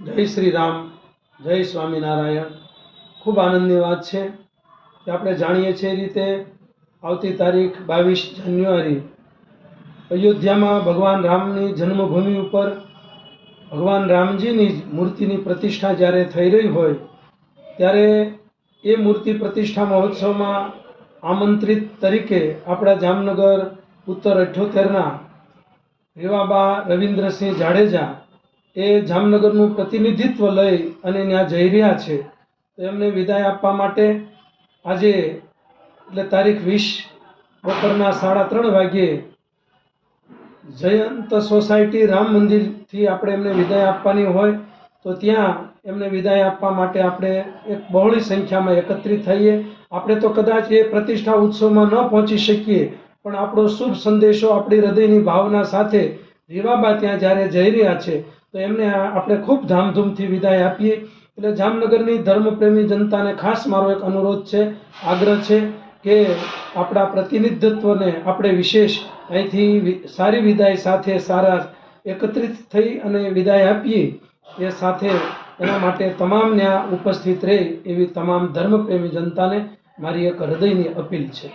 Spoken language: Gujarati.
જય શ્રી રામ, જય સ્વામિનારાયણ. ખૂબ આનંદની વાત છે કે આપણે જાણીએ છીએ રીતે આવતી તારીખ બાવીસ જાન્યુઆરી અયોધ્યામાં ભગવાન રામની જન્મભૂમિ ઉપર ભગવાન રામજીની મૂર્તિની પ્રતિષ્ઠા જ્યારે થઈ રહી હોય, ત્યારે એ મૂર્તિ પ્રતિષ્ઠા મહોત્સવમાં આમંત્રિત તરીકે આપણા જામનગર ઉત્તર અઠ્યોતેરના રેવાબા રવિન્દ્રસિંહ જાડેજા એ જામનગરનું પ્રતિનિધિત્વ લઈ અને ત્યાં જઈ રહ્યા છે. તો એમને વિદાય આપવા માટે આજે, એટલે તારીખ વીસ, બપોરના સાડા ત્રણ વાગ્યે જયંત સોસાયટી રામ મંદિરથી આપણે એમને વિદાય આપવાની હોય, તો ત્યાં એમને વિદાય આપવા માટે આપણે એક બહોળી સંખ્યામાં એકત્રિત થઈએ. આપણે તો કદાચ એ પ્રતિષ્ઠા ઉત્સવમાં ન પહોંચી શકીએ, પણ આપણો શુભ સંદેશો આપણી હૃદયની ભાવના સાથે રીવાબા ત્યાં જ્યારે જઈ રહ્યા છે તો એમને આપણે ખૂબ ધામધૂમથી વિદાય આપીએ. એટલે જામનગરની ધર્મપ્રેમી જનતાને ખાસ મારો એક અનુરોધ છે, આગ્રહ છે કે આપણા પ્રતિનિધિત્વને આપણે વિશેષ અહીંથી સારી વિદાય સાથે સારા એકત્રિત થઈ અને વિદાય આપીએ એ સાથે એના માટે તમામ ત્યાં ઉપસ્થિત રહે એવી તમામ ધર્મપ્રેમી જનતાને મારી એક હૃદયની અપીલ છે.